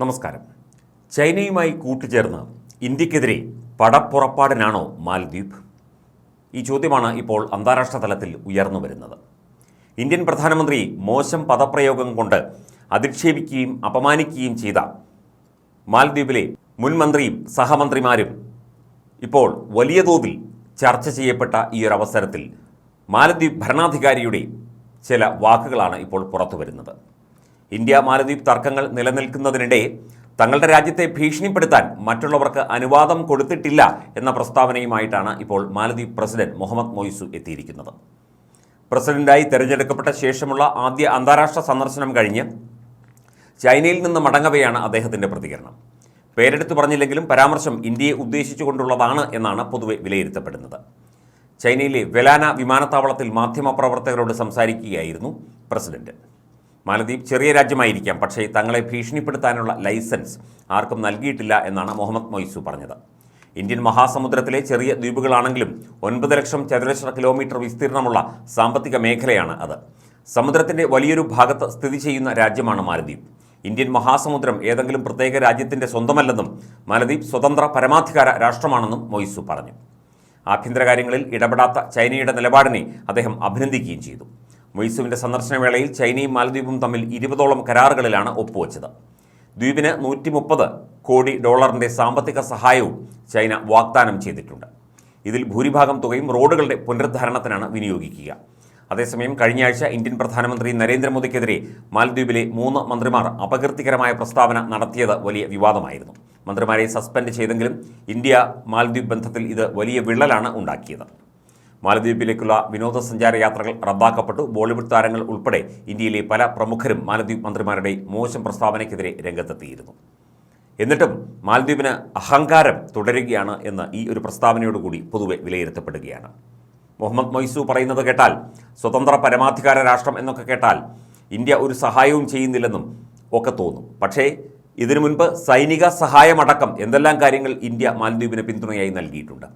നമസ്കാരം. ചൈനയുമായി കൂട്ടുചേർന്ന് ഇന്ത്യക്കെതിരെ പടപ്പുറപ്പാടിനാണോ മാലദ്വീപ്? ഈ ചോദ്യമാണ് ഇപ്പോൾ അന്താരാഷ്ട്ര തലത്തിൽ ഉയർന്നു വരുന്നത്. ഇന്ത്യൻ പ്രധാനമന്ത്രി മോശം പദപ്രയോഗം കൊണ്ട് അധിക്ഷേപിക്കുകയും അപമാനിക്കുകയും ചെയ്ത മാലദ്വീപിലെ മുൻ മന്ത്രിയും സഹമന്ത്രിമാരും ഇപ്പോൾ വലിയ തോതിൽ ചർച്ച ചെയ്യപ്പെട്ട ഈ ഒരു അവസരത്തിൽ മാലദ്വീപ് ഭരണാധികാരിയുടെ ചില വാക്കുകളാണ് ഇപ്പോൾ പുറത്തു വരുന്നത് ഇന്ത്യ മാലദ്വീപ് തർക്കങ്ങൾ നിലനിൽക്കുന്നതിനിടെ തങ്ങളുടെ രാജ്യത്തെ ഭീഷണിപ്പെടുത്താൻ മറ്റുള്ളവർക്ക് അനുവാദം കൊടുത്തിട്ടില്ല എന്ന പ്രസ്താവനയുമായിട്ടാണ് ഇപ്പോൾ മാലദ്വീപ് പ്രസിഡന്റ് മുഹമ്മദ് മൊയ്സു എത്തിയിരിക്കുന്നത്. പ്രസിഡന്റായി തെരഞ്ഞെടുക്കപ്പെട്ട ശേഷമുള്ള ആദ്യ അന്താരാഷ്ട്ര സന്ദർശനം കഴിഞ്ഞ് ചൈനയിൽ നിന്ന് മടങ്ങവെയാണ് അദ്ദേഹത്തിന്റെ പ്രതികരണം. പേരെടുത്തു പറഞ്ഞില്ലെങ്കിലും പരാമർശം ഇന്ത്യയെ ഉദ്ദേശിച്ചുകൊണ്ടുള്ളതാണ് എന്നാണ് പൊതുവെ വിലയിരുത്തപ്പെടുന്നത്. ചൈനയിലെ വെലാന വിമാനത്താവളത്തിൽ മാധ്യമപ്രവർത്തകരോട് സംസാരിക്കുകയായിരുന്നു പ്രസിഡന്റ്. മാലദ്വീപ് ചെറിയ രാജ്യമായിരിക്കാം പക്ഷേ തങ്ങളെ ഭീഷണിപ്പെടുത്താനുള്ള ലൈസൻസ് ആർക്കും നൽകിയിട്ടില്ല എന്നാണ് മുഹമ്മദ് മൊയ്സു പറഞ്ഞത്. ഇന്ത്യൻ മഹാസമുദ്രത്തിലെ ചെറിയ ദ്വീപുകളാണെങ്കിലും ഒൻപത് ലക്ഷം ചതുരശ്ര കിലോമീറ്റർ വിസ്തീർണമുള്ള സാമ്പത്തിക മേഖലയാണ് അത്. സമുദ്രത്തിന്റെ വലിയൊരു ഭാഗത്ത് സ്ഥിതി ചെയ്യുന്ന രാജ്യമാണ് മാലദ്വീപ്. ഇന്ത്യൻ മഹാസമുദ്രം ഏതെങ്കിലും പ്രത്യേക രാജ്യത്തിന്റെ സ്വന്തമല്ലെന്നും മാലദ്വീപ് സ്വതന്ത്ര പരമാധികാര രാഷ്ട്രമാണെന്നും മൊയ്സു പറഞ്ഞു. ആഭ്യന്തര കാര്യങ്ങളിൽ ഇടപെടാത്ത ചൈനയുടെ നിലപാടിനെ അദ്ദേഹം അഭിനന്ദിക്കുകയും ചെയ്തു. മൊയ്സുവിന്റെ സന്ദർശനവേളയിൽ ചൈനയും മാലദ്വീപും തമ്മിൽ ഇരുപതോളം കരാറുകളിലാണ് ഒപ്പുവച്ചത്. ദ്വീപിന് നൂറ്റി മുപ്പത് കോടി ഡോളറിന്റെ സാമ്പത്തിക സഹായവും ചൈന വാഗ്ദാനം ചെയ്തിട്ടുണ്ട്. ഇതിൽ ഭൂരിഭാഗം തുകയും റോഡുകളുടെ പുനരുദ്ധാരണത്തിനാണ് വിനിയോഗിക്കുക. അതേസമയം കഴിഞ്ഞയാഴ്ച ഇന്ത്യൻ പ്രധാനമന്ത്രി നരേന്ദ്രമോദിക്കെതിരെ മാലദ്വീപിലെ മൂന്ന് മന്ത്രിമാർ അപകീർത്തികരമായ പ്രസ്താവന നടത്തിയത് വലിയ വിവാദമായിരുന്നു. മന്ത്രിമാരെ സസ്പെൻഡ് ചെയ്തെങ്കിലും ഇന്ത്യ മാലദ്വീപ് ബന്ധത്തിൽ ഇത് വലിയ വിള്ളലാണ് ഉണ്ടാക്കിയത്. മാലദ്വീപിലേക്കുള്ള വിനോദസഞ്ചാര യാത്രകൾ റദ്ദാക്കപ്പെട്ടു. ബോളിവുഡ് താരങ്ങൾ ഉൾപ്പെടെ ഇന്ത്യയിലെ പല പ്രമുഖരും മാലദ്വീപ് മന്ത്രിമാരുടെ മോശം പ്രസ്താവനയ്ക്കെതിരെ രംഗത്തെത്തിയിരുന്നു. എന്നിട്ടും മാലദ്വീപിന് അഹങ്കാരം തുടരുകയാണ് എന്ന് ഈ ഒരു പ്രസ്താവനയോടുകൂടി പൊതുവെ വിലയിരുത്തപ്പെടുകയാണ്. മുഹമ്മദ് മൊയ്സു പറയുന്നത് കേട്ടാൽ സ്വതന്ത്ര പരമാധികാര രാഷ്ട്രം എന്നൊക്കെ കേട്ടാൽ ഇന്ത്യ ഒരു സഹായവും ചെയ്യുന്നില്ലെന്നും ഒക്കെ തോന്നും. പക്ഷേ ഇതിനു മുൻപ് സൈനിക സഹായമടക്കം എന്തെല്ലാം കാര്യങ്ങൾ ഇന്ത്യ മാലദ്വീപിന് പിന്തുണയായി നൽകിയിട്ടുണ്ട്?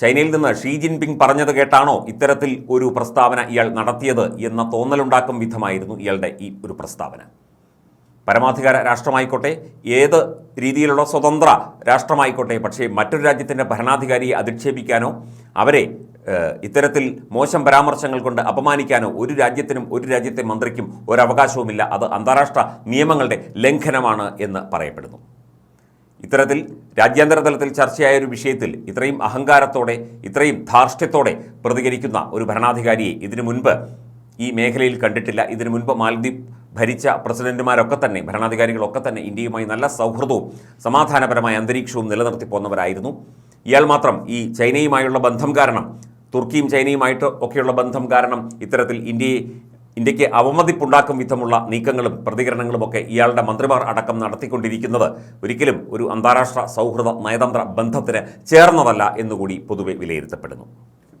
ചൈനയിൽ നിന്ന് ഷീ ജിൻപിങ് പറഞ്ഞത് കേട്ടാണോ? ഇത്തരത്തിൽ ഒരു പ്രസ്താവന ഇയാൾ നടത്തിയത് എന്ന തോന്നലുണ്ടാക്കും വിധമായിരുന്നു ഇയാളുടെ ഈ ഒരു പ്രസ്താവന. പരമാധികാര രാഷ്ട്രമായിക്കോട്ടെ ഏത് രീതിയിലുള്ള സ്വതന്ത്ര രാഷ്ട്രമായിക്കോട്ടെ പക്ഷേ മറ്റൊരു രാജ്യത്തിന്റെ ഭരണാധികാരിയെ അധിക്ഷേപിക്കാനോ അവരെ ഇത്തരത്തിൽ മോശം പരാമർശങ്ങൾ കൊണ്ട് അപമാനിക്കാനോ ഒരു രാജ്യത്തിനും ഒരു രാജ്യത്തെ മന്ത്രിക്കും ഒരവകാശവുമില്ല. അത് അന്താരാഷ്ട്ര നിയമങ്ങളുടെ ലംഘനമാണ് എന്ന് പറയപ്പെടുന്നു. ഇത്തരത്തിൽ രാജ്യാന്തര തലത്തിൽ ചർച്ചയായ ഒരു വിഷയത്തിൽ ഇത്രയും അഹങ്കാരത്തോടെ ഇത്രയും ധാർഷ്ട്യത്തോടെ പ്രതികരിക്കുന്ന ഒരു ഭരണാധികാരിയെ ഇതിനു മുൻപ് ഈ മേഖലയിൽ കണ്ടിട്ടില്ല. ഇതിനു മുൻപ് മാലദ്വീപ് ഭരിച്ച പ്രസിഡന്റുമാരൊക്കെ തന്നെ ഭരണാധികാരികളൊക്കെ തന്നെ ഇന്ത്യയുമായി നല്ല സൗഹൃദവും സമാധാനപരമായ അന്തരീക്ഷവും നിലനിർത്തി പോന്നവരായിരുന്നു. ഇയാൾ മാത്രം ഈ ചൈനയുമായുള്ള ബന്ധം കാരണം തുർക്കിയും ചൈനയുമായിട്ട് ഒക്കെയുള്ള ബന്ധം കാരണം ഇത്തരത്തിൽ ഇന്ത്യയെ ഇന്ത്യയ്ക്ക് അവമതിപ്പുണ്ടാക്കും വിധമുള്ള നീക്കങ്ങളും പ്രതികരണങ്ങളുമൊക്കെ ഇയാളുടെ മന്ത്രിമാർ അടക്കം നടത്തിക്കൊണ്ടിരിക്കുന്നത് ഒരിക്കലും ഒരു അന്താരാഷ്ട്ര സൗഹൃദ നയതന്ത്ര ബന്ധത്തിന് ചേർന്നതല്ല എന്നുകൂടി പൊതുവെ വിലയിരുത്തപ്പെടുന്നു.